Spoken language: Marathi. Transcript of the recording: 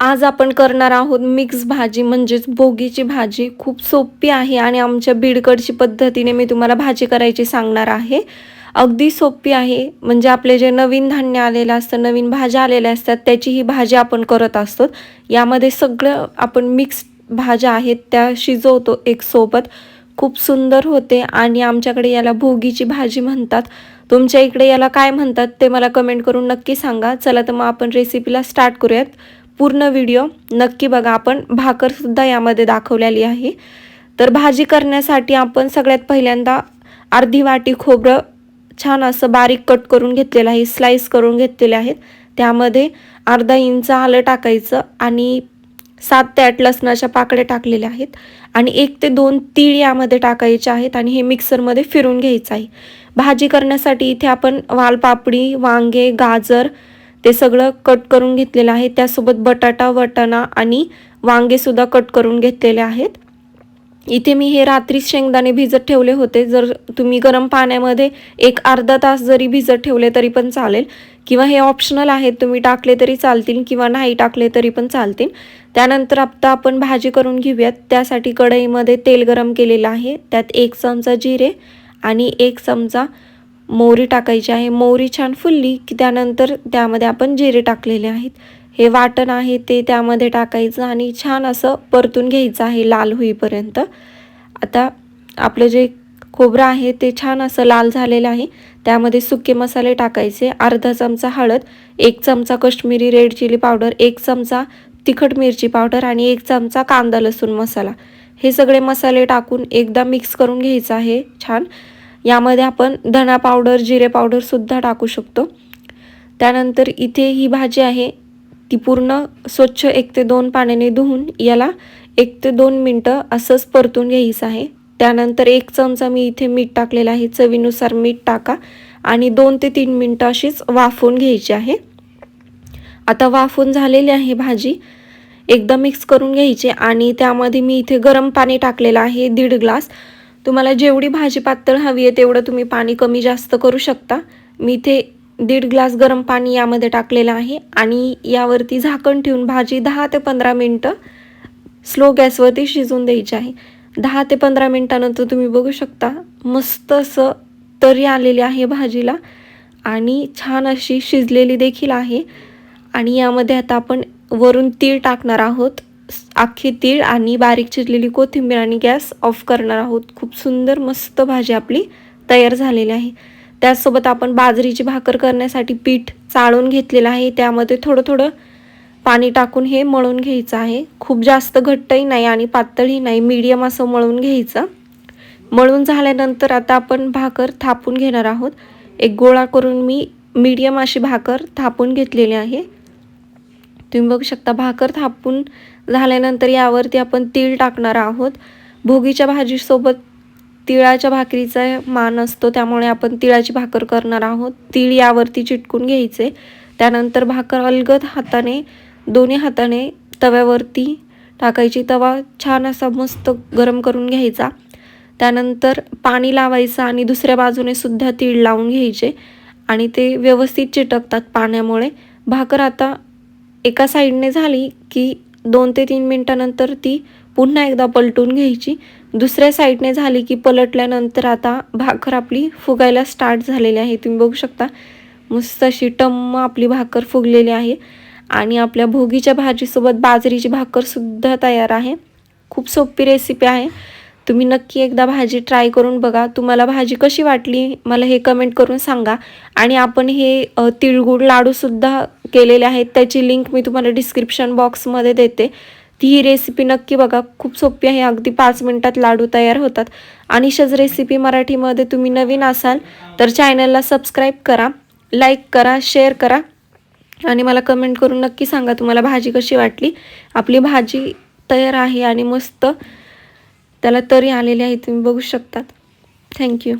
आज आपण करणार आहोत मिक्स भाजी म्हणजेच भोगीची भाजी. खूप सोपी आहे आणि आमच्या बीडकडची पद्धतीने मी तुम्हाला भाजी करायची सांगणार आहे. अगदी सोपी आहे. म्हणजे आपले जे नवीन धान्य आलेलं असतं नवीन भाज्या आलेल्या असतात त्याची ही भाजी आपण करत असतो. यामध्ये सगळं आपण मिक्स भाज्या आहेत त्या शिजवतो एक सोबत. खूप सुंदर होते आणि आमच्याकडे याला भोगीची भाजी म्हणतात. तुमच्या इकडे याला काय म्हणतात ते मला कमेंट करून नक्की सांगा. चला तर मग आपण रेसिपीला स्टार्ट करूयात. पूर्ण व्हिडिओ नक्की बघा आपण भाकरसुद्धा यामध्ये दाखवलेली आहे. तर भाजी करण्यासाठी आपण सगळ्यात पहिल्यांदा अर्धी वाटी खोबरं छान असं बारीक कट करून घेतलेलं आहे स्लाईस करून घेतलेले आहेत. त्यामध्ये अर्धा इंच आलं टाकायचं आणि सात ते आठ लसणाच्या पाकड्या टाकलेल्या आहेत. आणि एक ते दोन तीळ यामध्ये टाकायचे आहेत आणि हे मिक्सरमध्ये फिरून घ्यायचं आहे. भाजी करण्यासाठी इथे आपण वालपापडी वांगे गाजर ते सगळं कट करून घेतलेलं आहे. त्यासोबत बटाटा वटाणा आणि वांगेसुद्धा कट करून घेतलेले आहेत. इथे मी हे रात्री शेंगदाणे भिजत ठेवले होते. जर तुम्ही गरम पाण्यामध्ये एक अर्धा तास जरी भिजत ठेवले तरी पण चालेल. किंवा हे ऑप्शनल आहेत. तुम्ही टाकले तरी चालतील किंवा नाही टाकले तरी पण चालतील. त्यानंतर आत्ता आपण भाजी करून घेऊयात. त्यासाठी कढईमध्ये तेल गरम केलेलं आहे. त्यात एक चमचा जिरे आणि एक चमचा मोहरी टाकायची आहे. मोहरी छान फुलली की त्यानंतर त्यामध्ये आपण जिरे टाकलेले आहेत. हे वाटण आहे ते त्यामध्ये टाकायचं आणि छान असं परतून घ्यायचं आहे लाल होईपर्यंत. आता आपलं जे खोबरं आहे ते छान असं लाल झालेलं आहे. त्यामध्ये सुके मसाले टाकायचे. अर्धा चमचा हळद एक चमचा कश्मीरी रेड चिली पावडर एक चमचा तिखट मिरची पावडर आणि एक चमचा कांदा लसूण मसाला. हे सगळे मसाले टाकून एकदा मिक्स करून घ्यायचं आहे छान. यामध्ये आपण धना पावडर जिरे पावडरसुद्धा टाकू शकतो. त्यानंतर इथे ही भाजी आहे. ती पूर्ण स्वच्छ एक ते दोन पाण्याने धुवून याला एक ते दोन मिनटं असंच परतून घ्यायचं आहे. त्यानंतर एक चमचा मी इथे मीठ टाकलेलं आहे. चवीनुसार मीठ टाका आणि दोन ते तीन मिनटं अशीच वाफून घ्यायची आहे. आता वाफून झालेली आहे भाजी. एकदा मिक्स करून घ्यायची आणि त्यामध्ये मी इथे गरम पाणी टाकलेलं आहे. दीड ग्लास. तुम्हाला जेवढी भाजी पातळ हवी आहे तेवढं तुम्ही पाणी कमी जास्त करू शकता. मी इथे दीड ग्लास गरम पाणी यामध्ये टाकलेलं आहे आणि यावरती झाकण ठेवून भाजी दहा ते पंधरा मिनटं स्लो गॅसवरती शिजवून द्यायची आहे. दहा ते पंधरा मिनटानंतर तुम्ही बघू शकता मस्त असं तरी आलेली आहे भाजीला आणि छान अशी शिजलेली देखील आहे. आणि यामध्ये आता आपण वरून तीळ टाकणार आहोत. अख्खी तीळ आणि बारीक चिरलेली कोथिंबीर आणि गॅस ऑफ करणार आहोत. खूप सुंदर मस्त भाजी आपली तयार झालेली आहे. त्याचसोबत आपण बाजरीची भाकर करण्यासाठी पीठ चाळून घेतलेलं आहे. त्यामध्ये थोडं थोडं पाणी टाकून हे मळून घ्यायचं आहे. खूप जास्त घट्टही नाही आणि पातळही नाही. मीडियम असं मळून घ्यायचं. मळून झाल्यानंतर आता आपण भाकर थापून घेणार आहोत. एक गोळा करून मी मीडियम अशी भाकर थापून घेतलेली आहे. तुम्ही बघू शकता भाकर थापून झाल्यानंतर यावरती आपण तीळ टाकणार आहोत. भोगीच्या भाजीसोबत तिळाच्या भाकरीचा मान असतो त्यामुळे आपण तिळाची भाकर करणार आहोत. तीळ यावरती चिटकून घ्यायचे. त्यानंतर भाकर अलगद हाताने दोन्ही हाताने तव्यावरती टाकायची. तवा छान असा मस्त गरम करून घ्यायचा. त्यानंतर पाणी लावायचं आणि दुसऱ्या बाजूने सुद्धा तीळ लावून घ्यायचे. आणि ते व्यवस्थित चिटकतात पाण्यामुळे. भाकर आता एका साईडने झाली की दोन ते तीन मिनटानंतर ती पुन्हा एकदा पलटून घ्यायची. दुसऱ्या साईडने झाली की पलटल्यानंतर आता भाकर आपली फुगायला स्टार्ट झालेली आहे. तुम्ही बघू शकता मस्त अशी टम्म आपली भाकर फुगलेली आहे. आणि आपल्या भोगीच्या भाजीसोबत बाजरीची भाकरसुद्धा तयार आहे. खूप सोपी रेसिपी आहे. तुम्ही नक्की एकदा भाजी ट्राय करून बघा. तुम्हाला भाजी कशी वाटली मला हे कमेंट करून सांगा. आणि आपण हे तिळगुळ लाडूसुद्धा केलेले आहेत. त्याची लिंक मी तुम्हाला डिस्क्रिप्शन बॉक्समध्ये देते. ती ही रेसिपी नक्की बघा. खूप सोपी आहे. अगदी पाच मिनटात लाडू तयार होतात. आणि शज रेसिपी मराठीमध्ये तुम्ही नवीन असाल तर चॅनलला सबस्क्राईब करा लाईक करा शेअर करा. आणि मला कमेंट करून नक्की सांगा तुम्हाला भाजी कशी वाटली. आपली भाजी तयार आहे आणि मस्त. त्याला तरी आलेली आहे. तुम्ही बघू शकतात. थँक्यू